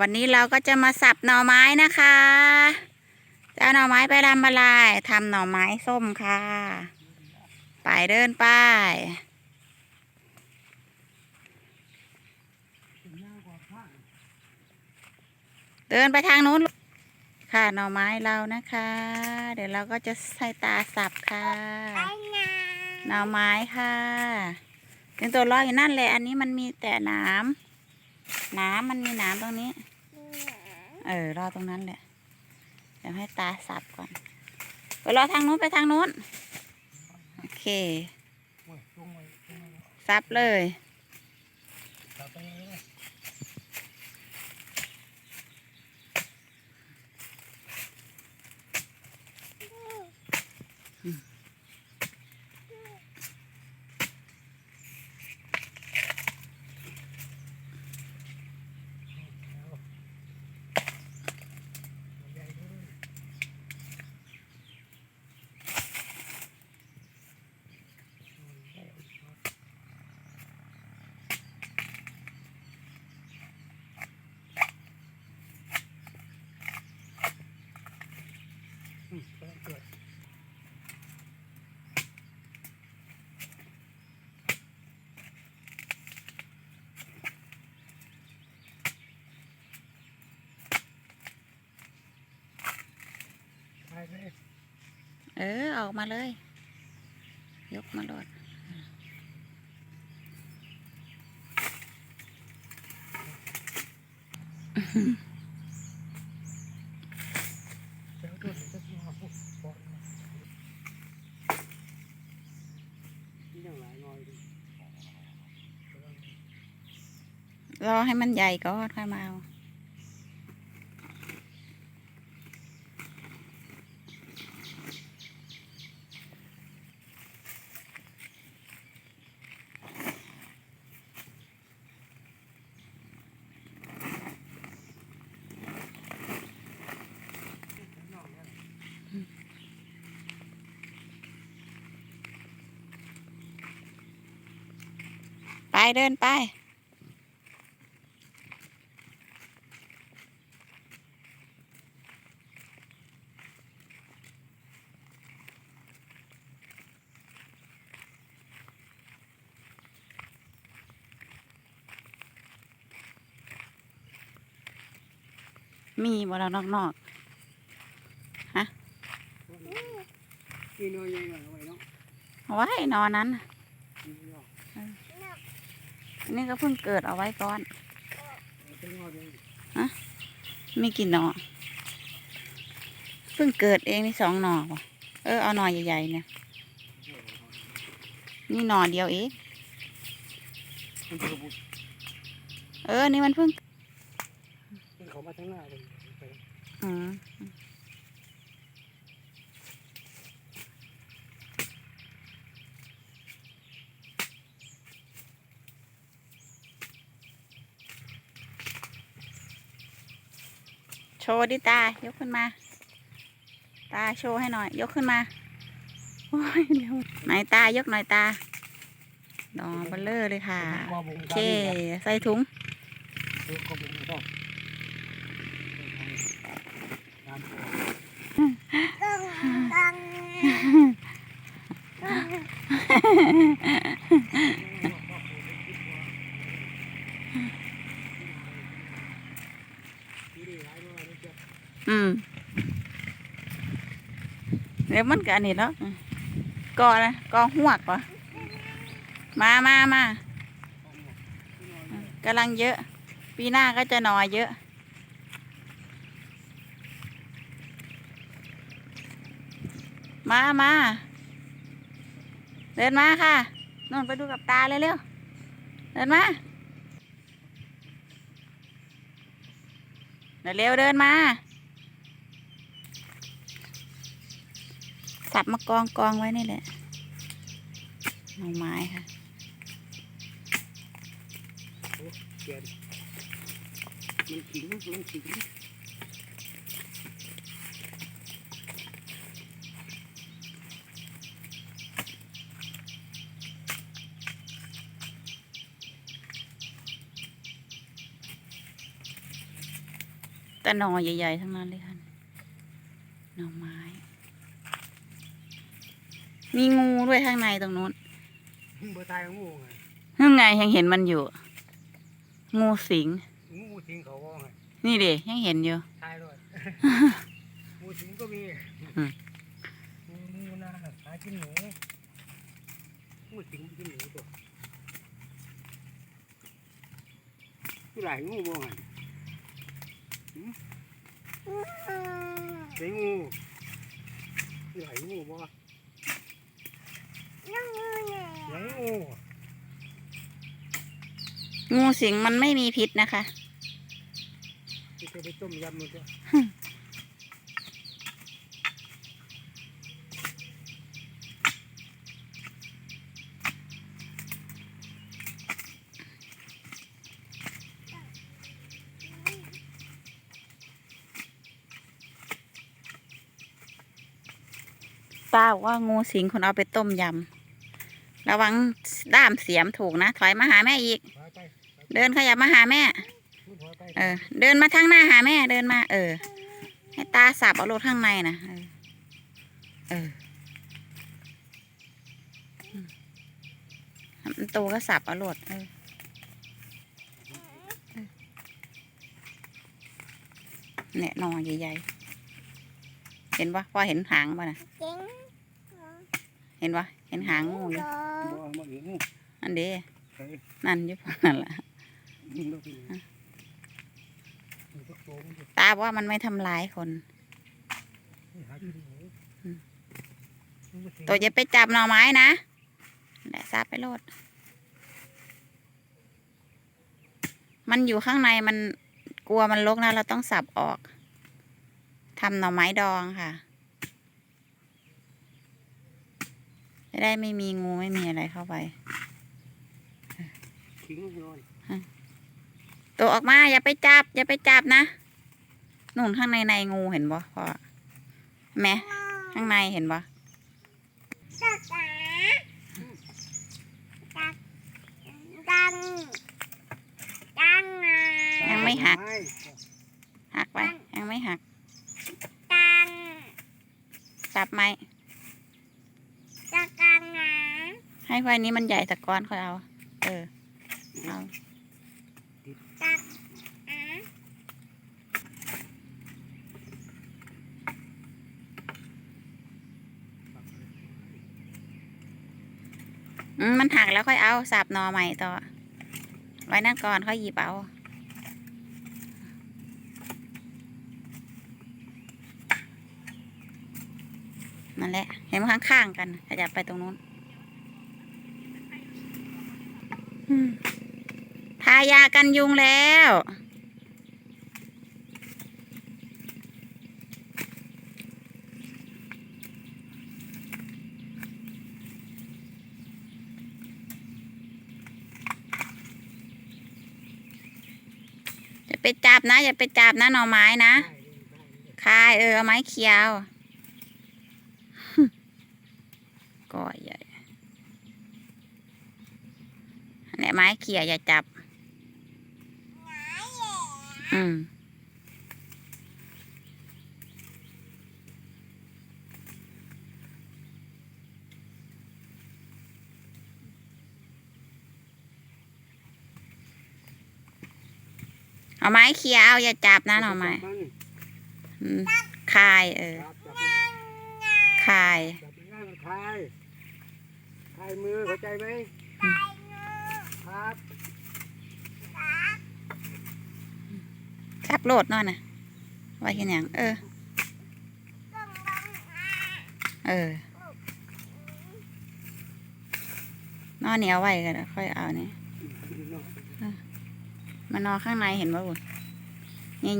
วันนี้เราก็จะมาสับหน่อไม้นะคะจะเอาหน่อไม้ไปทำอะไรทำหน่อไม้ส้มค่ะ ไปเดินไปเดินไปทางนู้นค่ะหน่อไม้เรานะคะ เดี๋ยวเราก็จะใส่ตาสับค่ะหน่อไม้ค่ะถึงตัวลอยอยู่นั่นแหละอันนี้มันมีแต่หน้ำ น้ำมันมีหน้ำตรงนี้ เออ รอตรงนั้นแหละ เดี๋ยวให้ตาสับก่อน ไปรอทางนู้นไปทางนู้น โอเค สับเลย เออ ออกมาเลย ยกมาโลดรอให้มันใหญ่ก่อนค่อยมาเอา ไปเดินไป มีบ่เรานอกนอกกินน้อยใหญ่หน่อยเอาไว้เนาะๆเอาไว้นอนนั้นน่ะ กินเนาะ อั นนี้ก็เพิ่งเกิดเอาไว้ก่อนเป็นงอเลยมีกี่หนอเพิ่งเกิดเองนี่สองหนอว่ะเออเอาหนอใหญ่ๆเนี่ยนี่หนอเดียวเองมันจะบุดเออ นี่มันเพิ่งเป็นเขามาทั้งหน้าเลยไปอืม ว์ดิตายกขึ้นมา ตาโชว์ให้หน่อย ยกขึ้นมาโอ้ยเดี๋ยวไหนตายกหน่อยตาดอเบลเลอร์เลยค่ะว่าบุงโอตาเคใส่ถุง อืมเดี๋ยวมันก็อันนี้แล้วกอนะกอหวกวะมามามากำลังเยอะ ปีหน้าก็จะหนอเยอะ มามาเดินมาค่ะนอนไปดูกับตาเร็วๆเดินมาเร็วเดินมา สับมากองกองไว้นี่แหละเอไม้ค่ะมันขิงมันขิงแต่หนอใหญ่ๆทั้งนั้นเลยค่ะหน่อไม้ มีงูด้วยข้างในตรงนู้นบ่ตายงูไงนั่นไงยังเห็นมันอยู่ งูสิง งูสิงเขาว่าไงนี่ดิยังเห็นอยู่ ตายด้วยงูสิงก็มีอืม งูงูนะหากินหนูงูสิงมันกินหนูตัวที่ไหลงูบ่ไงหืมใส่งูที่ไหลงูบ่ ไหลงูงูสิงมันไม่มีพิษนะคะที่จะไปต้มยำมันก็ป้าบอกว่างูสิงคนเอาไปต้มยำ ระวังด้ามเสียมถูกนะ ถอยมาหาแม่อีกถอยไปเดินขยับมาหาแม่พูดถอยไปเออ เดินมาทางหน้าหาแม่เดินมา เออ ให้ตาสับเอารถข้างในนะเออเอออืมมันโตก็สับเอารถเออเออเนี่ยหนอใหญ่ๆ เห็นปะพอเห็นหางป่ะนะเห็นปะ เห็นหางงูอยู่บ่เอามาอีกงูอันเดีใส่นั่นอยู่พวกนั่นแหละยิงลงไปอีกมันก็โค้งอยู่ตาบอกว่ามันไม่ทำร้ายคนนี่หากินหนูอืมงูสิงตัวอย่าไปจับหน่อไม้นะแหละซับไปโลด มันอยู่ข้างในมันกลัวมันลกนะ เราต้องสับออกทำหน่อไม้ดองค่ะ จะได้ไม่มีงูไม่มีอะไรเข้าไปทิ้งย้อยตัวออกมาอย่าไปจับ อย่าไปจับนะนู่นข้างในในงูเห็นบ่พ่อแม่ข้างในเห็นบ่ยังไม่หัก หักไป ยังไม่หักจับไหม ให้ไฟนี้มันใหญ่ตะก้อนค่อยเอา เออ เอาอืมมันหักแล้วค่อยเอาสับนอใหม่ต่อ ไว้นั่นก่อนค่อยหยิบเอานั่นแหละ เห็นมันข้างๆกันขยับไปตรงนู้นอืม ทายากันยุงแล้ว อย่าไปจับนะ อย่าไปจับนะหน่อไม้นะคายเออไม้เคียว ก้อยใหญ่ เนี่ยไม้เขี่ยอย่าจับ อืมเอาไม้เขี่ยเอาอย่าจับนะหน่อไม้อืมคายเออจับจับคายจับง่ายมันคลายคลายมือเข้าใจไหม ครับจับโลดน่อยนะไว้แค่ยังเออ เออนอนเหนียวไว้กันค่อยเอานี่มันอนข้างในเห็นป่ะบุญ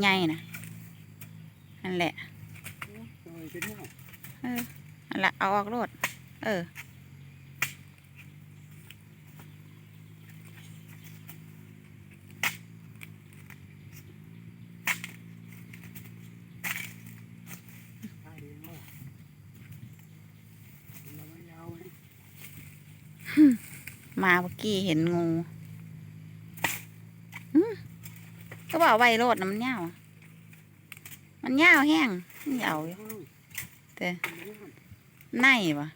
ใหญ่ๆนะนั่นแหละเออนั่นละเอาออกโลด เออ คลายมากมันไม่ยาวไหม มาเมื่อกี้เห็นงูก็บอกไวโรดนะมันเน่ามันเน่าแห้งมันยาวอยู่แต่ในบ่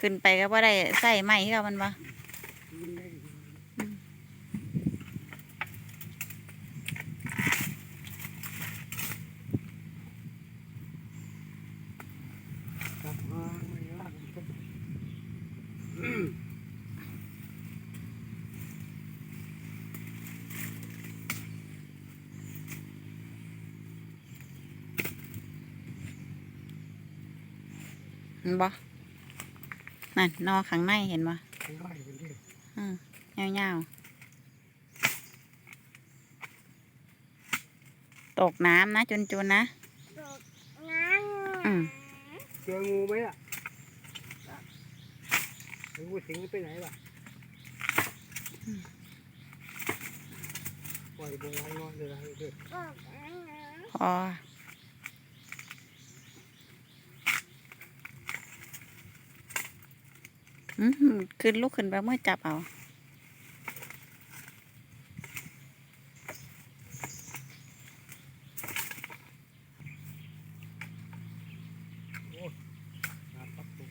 ขึ้นไปก็บ่ได้ใส่ไม้คือเขามันบ่กลับมาไม่ยากอืม เห็นบ่นั่นนอข้างในเห็นบ่ง่ายเป็นที่อืมยาวๆตกน้ำนะจุนๆนะอืมเจองูไหมล่ะงูสิงไปไหนล่ะปล่อยบัวให้นอนเลยนะเพื่อน พออืม ขึ้นลุกขึ้นไปเมื่อจับเอาน้ำพักตก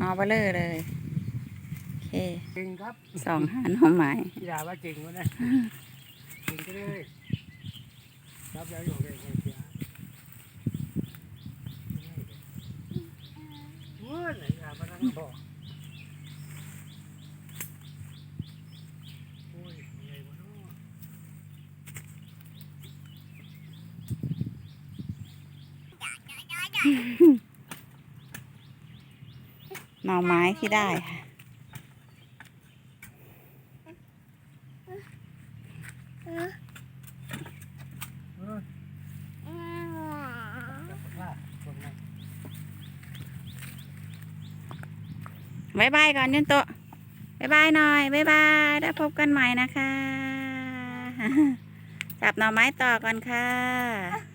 นอเบลอเลยโอ เคเก่งครับสองหาหน่อไม้อย่าว่าเก่งวะนะเก่งก็เลยรับแล้วอยู่เลยคนเสียเมื่อไหร่อย่ามานั่งบอกโอ้ยยังไงวะเนาะหน่อไม้ที่ได้ค่ะ เออจับปากคนนั้น บายบายก่อนยุนโตะบายบายหน่อยบายบายได้วพบกันใหม่นะคะจับหน่อไม้ต่อก่อนค่ะ